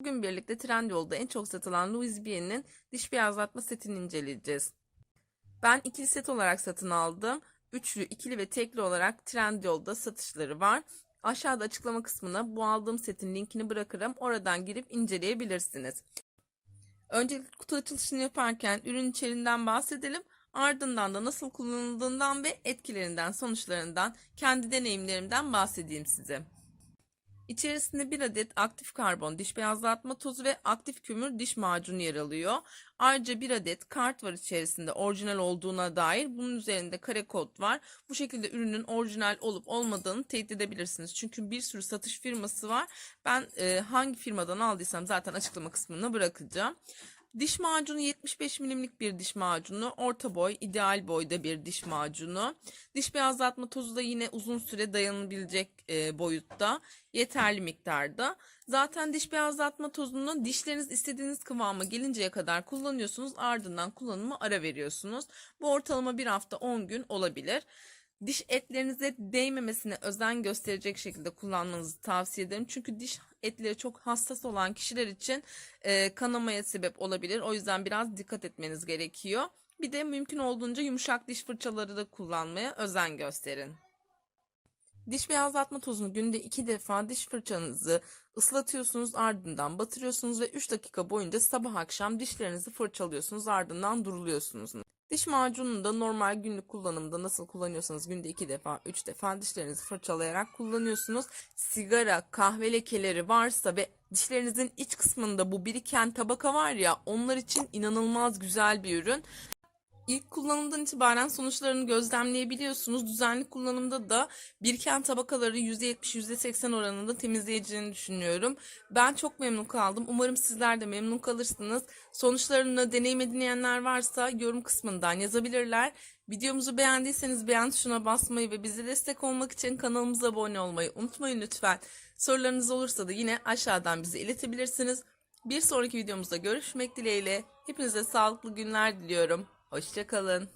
Bugün birlikte Trendyol'da en çok satılan Louis Vuitton'in diş beyazlatma setini inceleyeceğiz. Ben ikili set olarak satın aldım. Üçlü, ikili ve tekli olarak Trendyol'da satışları var. Aşağıda açıklama kısmına bu aldığım setin linkini bırakırım. Oradan girip inceleyebilirsiniz. Öncelikle kutu açılışını yaparken ürün içeriğinden bahsedelim. Ardından da nasıl kullanıldığından ve etkilerinden, sonuçlarından, kendi deneyimlerimden bahsedeyim size. İçerisinde bir adet aktif karbon diş beyazlatma tozu ve aktif kömür diş macunu yer alıyor. Ayrıca bir adet kart var içerisinde orijinal olduğuna dair. Bunun üzerinde kare kod var. Bu şekilde ürünün orijinal olup olmadığını teyit edebilirsiniz. Çünkü bir sürü satış firması var. Ben e, hangi firmadan aldıysam zaten açıklama kısmına bırakacağım. Diş macunu 75 milimlik bir diş macunu, orta boy, ideal boyda bir diş macunu. Diş beyazlatma tozu da yine uzun süre dayanabilecek e, boyutta, yeterli miktarda. Zaten diş beyazlatma tozunu dişleriniz istediğiniz kıvama gelinceye kadar kullanıyorsunuz, ardından kullanıma ara veriyorsunuz. Bu ortalama bir hafta 10 gün olabilir. Diş etlerinize değmemesine özen gösterecek şekilde kullanmanızı tavsiye ederim. Çünkü diş etleri çok hassas olan kişiler için e, kanamaya sebep olabilir. O yüzden biraz dikkat etmeniz gerekiyor. Bir de mümkün olduğunca yumuşak diş fırçaları da kullanmaya özen gösterin. Diş beyazlatma tozunu günde iki defa diş fırçanızı ıslatıyorsunuz ardından batırıyorsunuz ve 3 dakika boyunca sabah akşam dişlerinizi fırçalıyorsunuz ardından duruluyorsunuz. Diş macununu da normal günlük kullanımda nasıl kullanıyorsanız günde 2 defa 3 defa dişlerinizi fırçalayarak kullanıyorsunuz. Sigara, kahve lekeleri varsa ve dişlerinizin iç kısmında bu biriken tabaka var ya onlar için inanılmaz güzel bir ürün. İlk kullanımdan itibaren sonuçlarını gözlemleyebiliyorsunuz. Düzenli kullanımda da biriken tabakaları %70-%80 oranında temizleyeceğini düşünüyorum. Ben çok memnun kaldım. Umarım sizler de memnun kalırsınız. Sonuçlarını deneyim edineyenler varsa yorum kısmından yazabilirler. Videomuzu beğendiyseniz beğen tuşuna basmayı ve bize destek olmak için kanalımıza abone olmayı unutmayın lütfen. Sorularınız olursa da yine aşağıdan bize iletebilirsiniz. Bir sonraki videomuzda görüşmek dileğiyle. Hepinize sağlıklı günler diliyorum. Hoşçakalın.